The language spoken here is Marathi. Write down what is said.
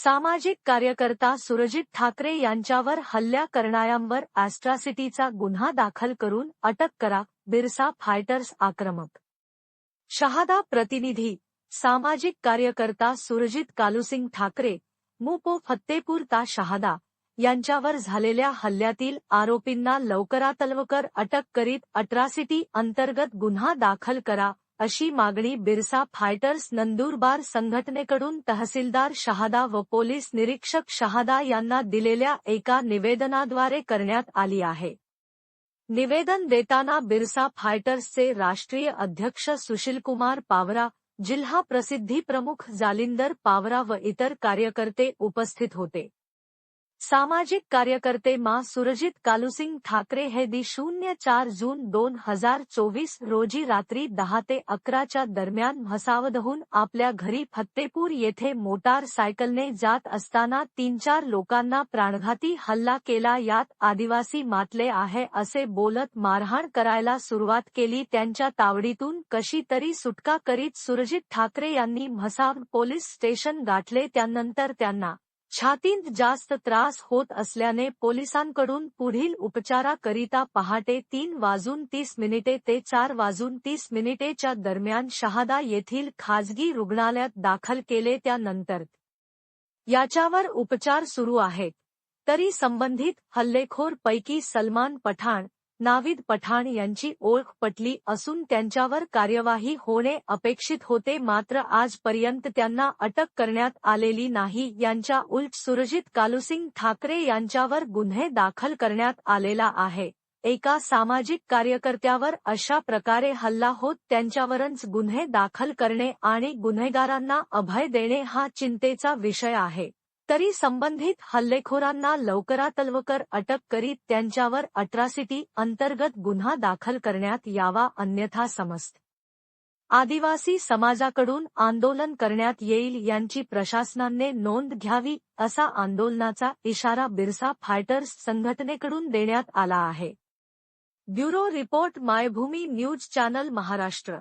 सामाजिक कार्यकर्ता सुरजित ठाकरे यांच्यावर हल्ल्या करणाऱ्यांवर ॲस्ट्रासिटीचा गुन्हा दाखल करून अटक करा बिरसा फायटर्स आक्रमक. शहादा प्रतिनिधी सामाजिक कार्यकर्ता सुरजित कालुसिंग ठाकरे मुपो फत्तेपूर ता शहादा यांच्यावर झालेल्या हल्ल्यातील आरोपींना लवकरात लवकर अटक करीत अट्रासिटी अंतर्गत गुन्हा दाखल करा अशी मागणी बिरसा फायटर्स नंदुरबार संघटनेकडून तहसीलदार शहादा व पोलीस निरीक्षक शहादा यांना दिलेल्या एका निवेदनाद्वारे करण्यात आली आहे. निवेदन देताना बिरसा फायटर्सचे राष्ट्रीय अध्यक्ष सुशीलकुमार पावरा जिल्हा प्रसिद्धी प्रमुख जालिंदर पावरा व इतर कार्यकर्ते उपस्थित होते. सामाजिक कार्यकर्ते मा सुरजित कालुसिंग ठाकरे हे दि शून्य चार जून दोन हजार चोवीस रोजी रात्री दहा ते अकराच्या दरम्यान म्हसावदहून आपल्या घरी फत्तेपूर येथे मोटार सायकलने जात असताना तीन चार लोकांना प्राणघाती हल्ला केला. यात आदिवासी मातले आहे असे बोलत मारहाण करायला सुरुवात केली. त्यांच्या तावडीतून कशी तरी सुटका करीत सुरजित ठाकरे यांनी म्हसाव पोलीस स्टेशन गाठले. त्यानंतर त्यांना छातीत जास्त त्रास होत असल्याने पोलिसांकडून पुढील उपचाराकरिता पहाटे तीन वाजून तीस मिनिटे ते चार वाजून तीस मिनिटेच्या दरम्यान शहादा येथील खाजगी रुग्णालयात दाखल केले त्यानंतर. याच्यावर उपचार सुरू आहेत. तरी संबंधित हल्लेखोर पैकी सलमान पठाण नाविद पठाण यांची ओळख पटली असून त्यांच्यावर कार्यवाही होणे अपेक्षित होते. मात्र आजपर्यंत त्यांना अटक करण्यात आलेली नाही. यांच्या उलट सुरजित कालुसिंग ठाकरे यांच्यावर गुन्हे दाखल करण्यात आलेला आहे. एका सामाजिक कार्यकर्त्यावर अशा प्रकारे हल्ला होत त्यांच्यावरच गुन्हे दाखल करणे आणि गुन्हेगारांना अभय देणे हा चिंतेचा विषय आहे. तरी संबंधित हल्लेखोरांना लवकरात लवकर अटक करीत त्यांच्यावर अट्रॉसिटी अंतर्गत गुन्हा दाखल करण्यात यावा अन्यथा समस्त आदिवासी समाजाकडून आंदोलन करण्यात येईल यांची प्रशासनाने नोंद घ्यावी असा आंदोलनाचा इशारा बिरसा फायटर्स संघटनेकडून देण्यात आला आहे. Bureau report Maybhumi news channel Maharashtra.